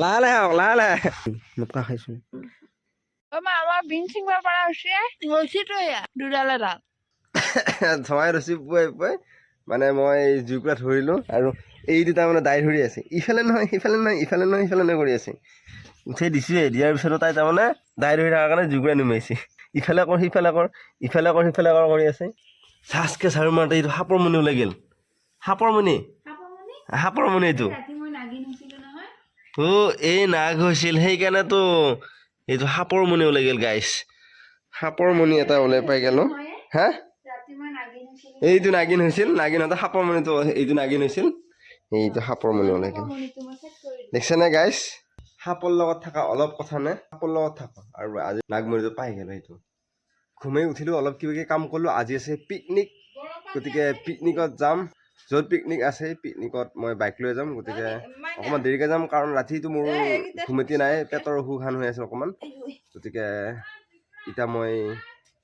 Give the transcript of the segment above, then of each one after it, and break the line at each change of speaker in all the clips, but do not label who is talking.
লাহে লাহে আহক লাহে লাহে মোটকা খাইছো
মা আমাৰ বিন ছিঙিব পৰা হৈছে গৈছেতো এয়া দুডাল এডাল
ধমাই ৰচি পুৱাই পুৱাই মানে মই জুইকুৰা ধৰিলোঁ আৰু এই দুটা মানে দাই ধৰি আছে। ইফালে নহয় সিফালে নহয় ইফালে নহয় সিফালে নহয় কৰি আছে। উঠাই দিছোঁৱে দিয়াৰ পিছতো তাই তাৰমানে দাই ধৰি থকাৰ কাৰণে জুইকুৰা নুমাইছে। ইফালে কৰ সিফালে কৰ ইফালে কৰ সিফালে কৰ কৰি আছে। চাচকে চাৰু মাৰোঁতে এইটো সাপৰ মণি ওলাই গ'ল। সাপৰ মণি সাপৰ মণি এইটো অ' এই নাগ হৈছিল। সেইকাৰণেতো এইটো সাপৰ মণি ওলাই গ'ল গাইছ সাপৰ মণি এটা ওলাই পাই গ'লো। হা? এইটো নাগিন হৈছিল। নাগিন হওঁতে সাপৰ মণিটো এইটো নাগিন হৈছিল। এইটো সাপৰ মণি ওলাই গ'ল। দেখিছেনে গাইছ সাপৰ লগত থকা অলপ কথা নে? সাপৰ লগত থাকা। আৰু আজি নাগমণিটো পাই গ'লো এইটো ঘুমাই উঠিলোঁ অলপ কিবা কিবি কাম কৰিলোঁ। আজি আছে পিকনিক গতিকে পিকনিকত যাম। য'ত পিকনিক আছে পিকনিকত মই বাইক লৈ যাম গতিকে অকণমান দেৰিকৈ যাম কাৰণ ৰাতিটো মোৰ ঘুমতি নাই পেটৰ অসুখ হান হৈ আছে অকণমান। গতিকে এতিয়া মই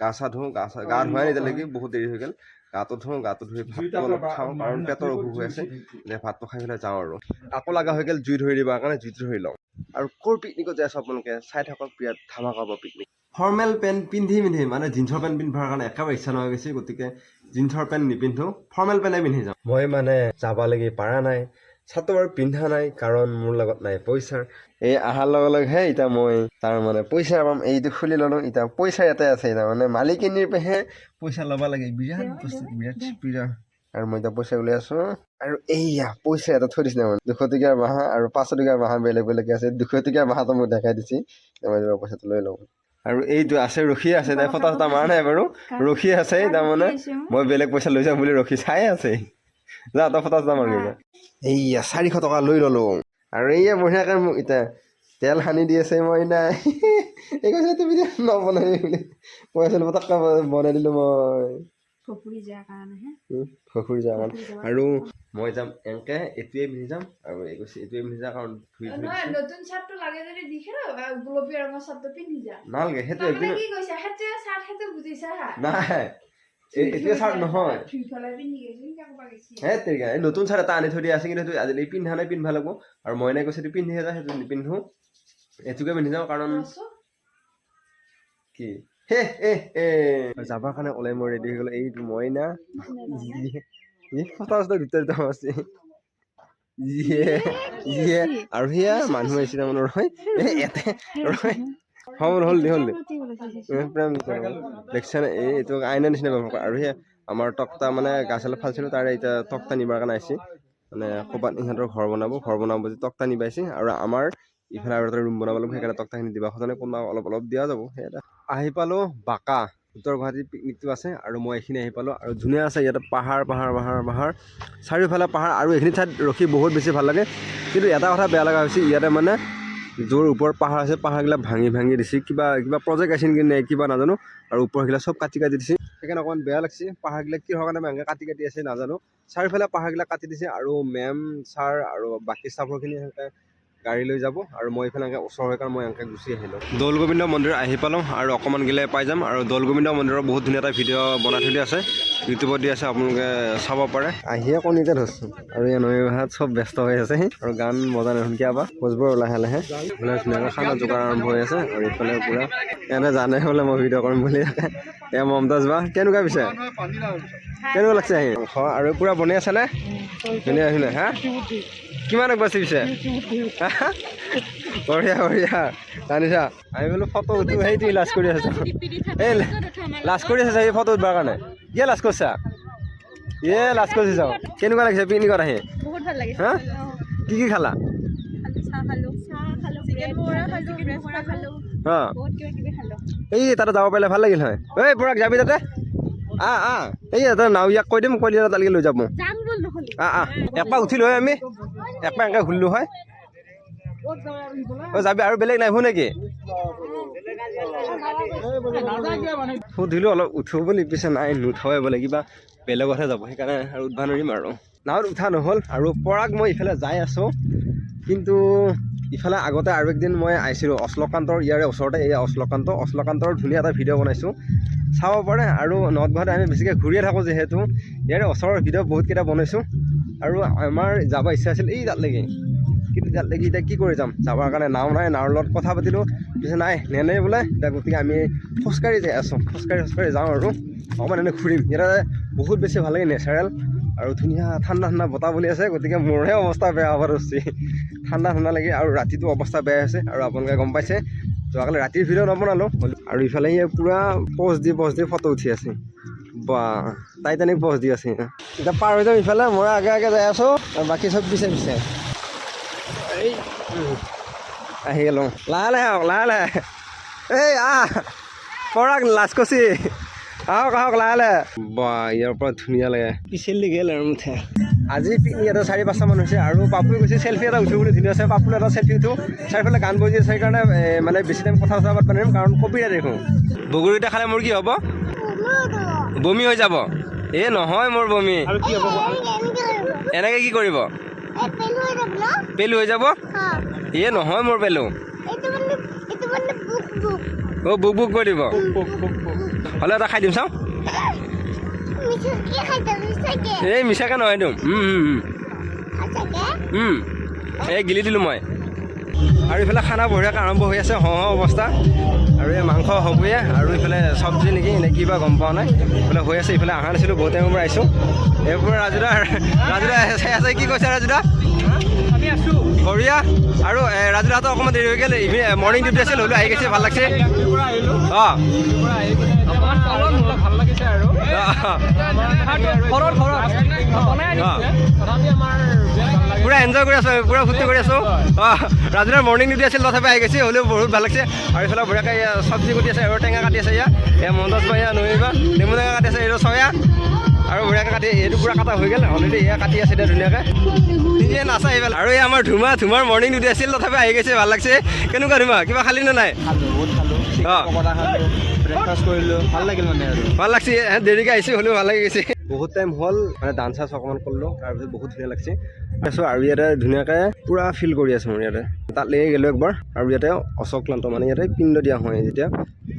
গা চা ধুওঁ গা চা গা ধোৱাই এতিয়ালৈকে বহুত দেৰি হৈ গ'ল। গাটো ধুওঁ গাটো ধুই ভাতটো অলপ খাওঁ কাৰণ পেটৰ অসুখ হৈ আছে। এতিয়া ভাতটো খাই পেলাই যাওঁ আৰু। আকৌ লগা হৈ গ'ল জুই ধৰি দিবৰ কাৰণে জুইটো ধৰি লওঁ। আৰু ক'ৰ পিকনিকত যাই আছোঁ আপোনালোকে? চাই থাকক বিৰাট ধামাকা হ'ব পিকনিক ফৰ্মেল পেণ্ট পিন্ধি পিন্ধি মানে জিন্সৰ পেণ্ট পিন্ধিবৰ কাৰণে একেবাৰে ইচ্ছা নোহোৱা গৈছে গতিকে জিন্সৰ পেণ্ট নিপিন্ধো, ফৰ্মেল পেণ্টে পিন্ধি যাওঁ। মই মানে যাব লাগি পাৰা নাই চাৰ্টটো বাৰু পিন্ধা নাই, কাৰণ মোৰ লগত নাই পইচাৰ। এই অহাৰ লগে লগেহে এতিয়া মই তাৰ মানে পইচা পাম, এইটো খুলি ল'লোঁ এতিয়া পইচা ইয়াতে আছে এতিয়া মানে মালিকিনীৰ পৰাহে পইচা ল'ব লাগে, বিৰাট বস্তু, বিৰাট বিৰাট আৰু মই এতিয়া পইচা উলিয়াই আছোঁ, আৰু এইয়া, পইচা এটা থৈ দিছিলে মানে দুশ টকীয়া বাঁহা আৰু পাঁচশো টকীয়া বাঁহা বেলেগ বেলেগ আছে, দুশ টকীয়া বাঁহাটো মোক দেখাই দিছে পইচাটো লৈ লওঁ। আৰু এইটো আছে ৰখি আছে তাই ফটা চটা মাৰা নাই বাৰু? ৰখি আছে তাৰমানে মই বেলেগ পইচা লৈ যাম বুলি ৰখি চাই আছে। যা তই ফটা চটা মাৰি যা এইয়া চাৰিশ টকা লৈ ল'লোঁ। আৰু এইয়া বঢ়িয়াকৈ মোক এতিয়া তেল সানি দি আছে মই নাই এই কৈছে তুমি নবনাবি বুলি। কৈ আছিলোঁ পটককৈ বনাই দিলোঁ মই।
ফপুৰি যোৱাৰ কাৰণেহে
উম, খখুৰি যাওঁ কাৰণ আৰু মই যাম এনেকে এইটোৱে পিন্ধি যাম আৰু এই কৈছে এইটোৱে পিন্ধি যাম কাৰণ।
নতুন চাৰ্টটো লাগে যদি দিছে গোলপীয়া ৰঙৰ চাৰ্টটো পিন্ধি যা।
নালাগে সেইটোৱে
কি কৈছা সেইটোৱে চাৰ্ট সেইটো বুজিছা
নাই এইটোৱে চাৰ্ট নহয়। হে তেৰিকা এই নতুন চাৰ্ট এটা আনি থৈ দিয়া আছে কিন্তু সেইটো আজিকালি পিন্ধা নাই পিন্ধিব লাগিব। আৰু মইনাই কৈছে এইটো পিন্ধিহে যা সেইটো নিপিন্ধো। এইটোকে পিন্ধি যাওঁ কাৰণ কি? হে যাবৰ কাৰণে ওলাই মই ৰেডি হৈ গ'লো। এইটো মইনা ই ফটা দুটা দুটা আছে ইয়ে ইয়ে আৰু সেয়া মানুহ আহিছিলে মানে ৰয়। এ এতে ৰয়। হ'ল হ'ল দে হ'ল। দে দেখিছেনে এই এইটো আইনা নিচিনা ব্যৱহাৰ কৰে আৰু সেয়া আমাৰ তক্তা মানে গাছ অলপ ফালিছিলোঁ তাৰে এতিয়া তক্তা নিবৰ কাৰণে আহিছে। মানে ক'ৰবাত ইহঁতৰ ঘৰ বনাব ঘৰ বনাব যদি তক্তা নিবাইছে। আৰু আমাৰ ইফালে আৰু এটা ৰুম বনাব লাগিব সেইকাৰণে তক্তাখিনি দিবা। সজনে কোনোবা অলপ অলপ দিয়া যাব। সেই এটা আহি পালোঁ বাঁকা। উত্তৰ গুৱাহাটীত পিকনিকটো আছে আৰু মই এইখিনি আহি পালোঁ আৰু ধুনীয়া আছে ইয়াতে পাহাৰ পাহাৰ পাহাৰ পাহাৰ, চাৰিওফালে পাহাৰ আৰু এইখিনি ঠাইত ৰখি বহুত বেছি ভালো লাগে। কিন্তু এটা কথা বেয়া লগা হৈছে, ইয়াতে মানে য'ৰ ওপৰত পাহাৰ আছে, পাহাৰবিলাক ভাঙি ভাঙি দিছে। কিবা কিবা প্ৰজেক্ট আছিল কি নে কিবা নাজানো। আৰু ওপৰবিলাক চব কাটি কাটি দিছে। সেইকাৰণে অকণমান বেয়া লাগিছে। পাহাৰবিলাক কিহৰ কাৰণে ভাঙে, কাটি কাটি আছে নাজানো। চাৰিওফালে পাহাৰবিলাক কাটি দিছে আৰু মেম ছাৰ আৰু বাকী ষ্টাফৰখিনি গাড়ী লৈ যাব আৰু মই এইফালে এনেকৈ ওচৰ হৈ কাৰণে মই এনেকৈ গুচি আহিলোঁ। দৌল গোবিন্দ মন্দিৰ আহি পালোঁ আৰু অকণমান গেলে পাই যাম আৰু দৌল গোবিন্দ মন্দিৰৰ বহুত ধুনীয়া এটা ভিডিঅ' বনাই থৈ দিয়া আছে। ইউটিউবত দি আছে আপোনালোকে চাব পাৰে। আহিয়ে কণীতে ধৰছোঁ আৰু এই নৈ ভাষাত চব ব্যস্ত হৈ আছে আৰু গান বজাই নতুন কিয়াবা খোজবোৰ লাহে লাহে এইফালে ধুনীয়াকৈ খানা যোগাৰ আৰম্ভ হৈ আছে আৰু এইফালে পূৰা এনে জানে বোলে মই ভিডিঅ' কৰিম বুলি। এ মমতাজ বা কেনেকুৱা পিছে? কেনেকুৱা লাগিছে আহি? আৰু পূৰা বনাই আছেনে? ধুনীয়া ধুনীয়া হা? কিমান পিছে? বঢ়িয়া বঢ়িয়া। জানিছা আমি বোলো ফটো উঠো সেইটো লাজ কৰি আছো। এই লাজ কৰি আছে সেই ফটো উঠবৰ কাৰণে? কিয় লাজ কৰিছা? ইয়ে লাজ কৰিছে যাওঁ কেনেকুৱা লাগিছে পিকনিকত আহি?
বহুত ভালো লাগিছে।
হা? কি কি খালা? এই তাতে যাব পাৰিলে ভালো লাগিল হয়। ঐ পৰাগ যাবি তাতে? আহ আহ এই তই নাও ইয়াক কৈ দিম কৈ দিলে তালৈকে লৈ যাব। আহ আহ একপাক উঠিলো হয় আমি। একপাক এনেকৈ ঘূৰিলো হয়। যাবি আৰু বেলেগ নাইব নেকি? সুধিলো অলপ উঠো বুলি পিছে নাই নুঠাৱে বোলে কিবা বেলেগতহে যাব সেইকাৰণে আৰু উঠবা নোৱাৰিম আৰু। নাৱত উঠা নহ'ল আৰু পৰাগ মই ইফালে যাই আছোঁ কিন্তু ইফালে আগতে আৰু একদিন মই আহিছিলোঁ অশ্লকান্তৰ ইয়াৰে ওচৰতে এই অশ্লকান্ত অশ্লকান্তৰ ধুনীয়া এটা ভিডিঅ' বনাইছোঁ। চাব পাৰে আৰু নৰ্থ গুৱাহাটী আমি বেছিকৈ ঘূৰিয়ে থাকোঁ যিহেতু ইয়াৰে ওচৰৰ ভিডিঅ' বহুতকেইটা বনাইছোঁ আৰু আমাৰ যাব ইচ্ছা আছিল এই তাতলৈকে কিন্তু তালৈকে এতিয়া কি কৰি যাম? যাবৰ কাৰণে নাও নাই নাৱৰ লগত কথা পাতিলোঁ। পিছে নাই নেনে বোলে? এতিয়া গতিকে আমি খোজকাঢ়ি যাই আছোঁ। খোজকাঢ়ি খোজকাঢ়ি যাওঁ আৰু। অকণমান এনেই ঘূৰিম। ইয়াতে বহুত বেছি ভালো লাগে নেচাৰেল আৰু ধুনীয়া ঠাণ্ডা ঠাণ্ডা বতাহ বলি আছে। গতিকে মোৰহে অৱস্থা বেয়া হ'ব ধৰিছে ঠাণ্ডা ঠাণ্ডা লাগি আৰু ৰাতিটো অৱস্থা বেয়া হৈছে আৰু আপোনালোকে গম পাইছে। যোৱাকালি ৰাতিৰ ভিডিঅ' নবনালোঁ। আৰু ইফালে ইয়ে পূৰা প'জ দি প'জ দি ফটো উঠি আছে। বা টাইটানিক প'জ দি আছে। এতিয়া পাৰ হৈ যাম ইফালে। মই আগে আগে যাই আছোঁ। বাকী চব পিছে পিছে। আহি গ'লোঁ। লাহে লাহে আহক লাহে লাহে। এই আহ পৰাক লাজ কচি আহক আহক লাহে লাহে। বা ইয়াৰ পৰা ধুনীয়া লাগে। পিছেলি গেল আৰু মুঠে? আজি পিকনিক এটা চাৰি পাঁচটা মান হৈছে আৰু পাপুৱে কৈছে চেল্ফি এটা উঠো বুলি ধুনীয়া আছে পাপুৰ এটা চেল্ফি উঠো। চাৰিফালে গান বজি আছে সেইকাৰণে মানে বেছি টাইম কথা চথা পাতিব নোৱাৰিম কাৰণ কপিৰাইট দেখোঁ বগৰীটা খালে মোৰ কি হ'ব? বমি হৈ যাব। এই নহয় মোৰ বমি। এনেকৈ কি কৰিব? পেলু হৈ যাব? এই নহয় মোৰ পেলু। অ' বুক বুক কৰি দিব। হ'লে এটা খাই দিম চাওঁ। এই মিছাকৈ নহয় দিম। এই গিলি দিলোঁ মই। আৰু ইফালে খানা বঢ়িয়াকৈ আৰম্ভ হৈ আছে হওঁ অৱস্থা। আৰু এই মাংস হ'বয়ে আৰু ইফালে চব্জি নেকি নে কিবা গম পোৱা নাই। ইফালে হৈ আছে ইফালে অহা নাছিলোঁ বহুত পৰা আহিছোঁ। এইবোৰ ৰাজুদা ৰাজুদা চাই আছে কি কৈছে ৰাজুদা? বঢ়িয়া। আৰু ৰাজুদাহঁতৰ অকণমান দেৰি হৈ গ'ল মৰ্ণিং ডিউটি আছিল হ'লেও আহি গৈছে ভাল লাগছে। অঁ।
আৰু
পুৰা এনজয় কৰি আছোঁ পুৰা ফূৰ্তি কৰি আছোঁ। ৰাজুদাৰ মৰ্ণিং ডিউটি আছিল তথাপি আহি গৈছে হ'লেও বহুত ভালো লাগিছে। আৰু এইফালে বঢ়িয়াকৈ চব্জি কুটি আছে আৰু টেঙা কাটি আছে এয়া এয়া মন্দাজ বা এয়া নৰিবা নেমু টেঙা কাটি আছে এইটো চয়া আৰু বঢ়িয়াকৈ কাটি এইটো পূৰা কাটা হৈ গ'ল অলৰেডি এয়া কাটি আছে এতিয়া ধুনীয়াকৈ। নিজে নাচা আহি পেলাই। আৰু এই আমাৰ ধুমা ধুমাৰ মৰ্ণিং ডিউটি আছিল তথাপি আহি গৈছে ভালো লাগছে। কেনেকুৱা ধুমা কিবা খালি নে নাই? অঁ
ভালো লাগিল মানে
ভালো লাগছে এ, দেৰিকৈ আহিছে হ'লেও ভালো লাগি গৈছে। বহুত টাইম হ'ল মানে ডান্স চান্স অকণমান কৰিলোঁ তাৰপিছত বহুত ধুনীয়া লাগিছে। তাৰপিছত আৰু ইয়াতে ধুনীয়াকৈ পূৰা ফিল কৰি আছোঁ মোৰ ইয়াতে। তালৈ গ'লোঁ একবাৰ, আৰু ইয়াতে অচক্লান্ত মানে ইয়াতে পিণ্ড দিয়া হয়, যেতিয়া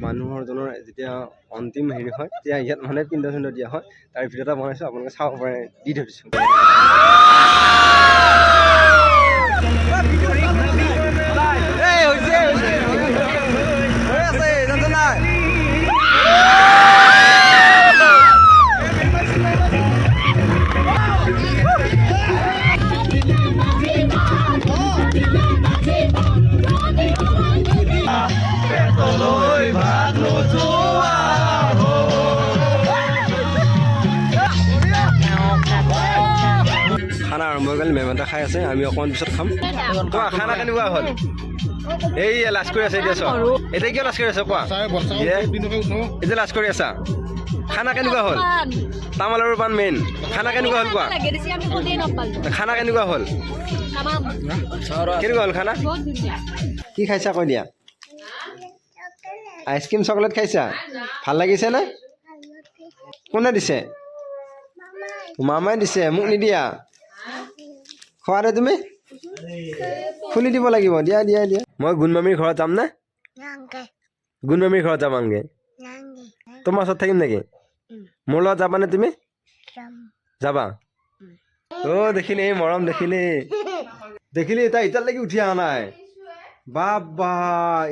মানুহৰ জনৰ যেতিয়া অন্তিম হেৰি হয়, তেতিয়া ইয়াত মানে পিণ্ড চিণ্ড দিয়া হয়। তাৰ ভিডিঅ' এটা বনাইছোঁ, আপোনালোকে চাব পাৰে, দি থৈ দিছোঁ। আৰম্ভ হৈ গ'ল মেহমানটা খাই আছে আমি অকণমান পিছত খাম। কোৱা খানা কেনেকুৱা হ'ল? এই লাজ কৰি আছে এতিয়া চোৱা। এতিয়া কিয় লাজ কৰি আছা কোৱা? এতিয়া লাজ কৰি আছা? খানা কেনেকুৱা হ'ল? তামোল আৰু পাণ মেইন। খানা কেনেকুৱা হ'ল কোৱা? খানা কেনেকুৱা হ'ল? কেনেকুৱা হ'ল খানা? কি খাইছা কৈ দিয়া? আইচক্ৰীম চকলেট খাইছা? ভালো লাগিছে নে? কোনে দিছে? মামাই দিছে মোক নিদিয়া। খোৱা দে তুমি? খুলি দিব লাগিব দিয়া দিয়া দিয়া। মই গুণমামীৰ ঘৰত যাম নে? গুণমামীৰ ঘৰত যাম আনগে তোমাৰ ওচৰত থাকিম নেকি? মোৰ লগত যাবানে তুমি? যাবা? অ' দেখিলি এই মৰম দেখিলি। দেখিলি তাই এতিয়ালৈকে উঠি অহা নাই। বা বা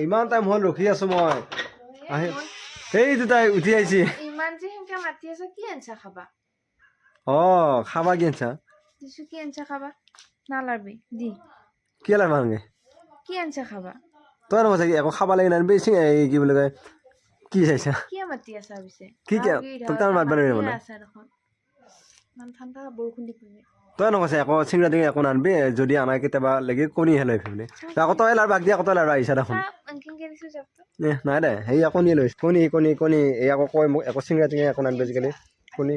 ইমান টাইম হ'ল ৰখি আছো মই। আহি সেইটো তাই উঠি আহিছে।
ইমান যে সেনকে মাতি আছে কি আনছা খাবা?
অঁ খাবা কি আনছা
দিছো কি আনছা খাবা? নালাৰবি দি।
কি লাগে মাংগে
কি আনছা খাবা?
নহয় চাগে একো খাব লাগে চিং এই কি বুলি কয় কি চাইছা?
কিয় মাতি আছা পিছে?
কি কিয়? তোক তাৰ মাতবা নোৱাৰিব মানে।
ইমান ঠাণ্ডা বৰষুণ দি
তই নকৈছে একো চিংৰা টিংৰা একো নানিবি যদি আনা কেতিয়াবা লাগি কণীহে লৈ আহিবি আকৌ তই লাৰ বাক দি আকৌ তই লাৰ আহিছা দেখোন। এ নাই দে সেই আকৌ কণী লৈ কণী কণী কণী এই আকৌ কয় মোক একো চিংৰা টিংৰা একো নানিবি আজিকালি কণী।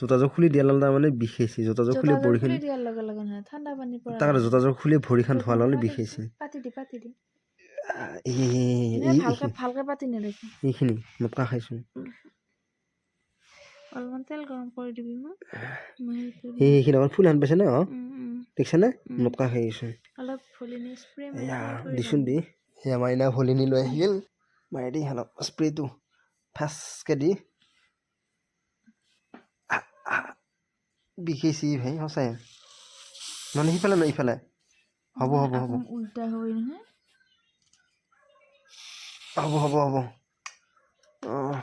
জোতাযোৰ খুলি দিয়ালে তাৰমানে বিষাইছে জোতাযোৰ খুলি ভৰিখন
দিয়াৰ লগে লগে
তাকে জোতাযোৰ খুলি ভৰিখন ধোৱা ল'লে বিষাইছে এইখিনি- মটকা খাইছোঁ। সেইখিনি অকণ ফুল হান পাইছে ন। দেখিছেনে। মটকা
অলপ
এয়া দিচোন দি। সেয়া মাইনা ভলিনি লৈ আহিল মাৰি দি সিহঁতক স্প্ৰেটো। ফাৰ্ষ্টকৈ দি আহ, আহ। বিষেছি ভাই সঁচাই। নহ'লে সিফালে নহয় ইফালে। হ'ব হ'ব হ'ব।
উল্টা হৈ নহয়।
হ'ব হ'ব হ'ব। অঁ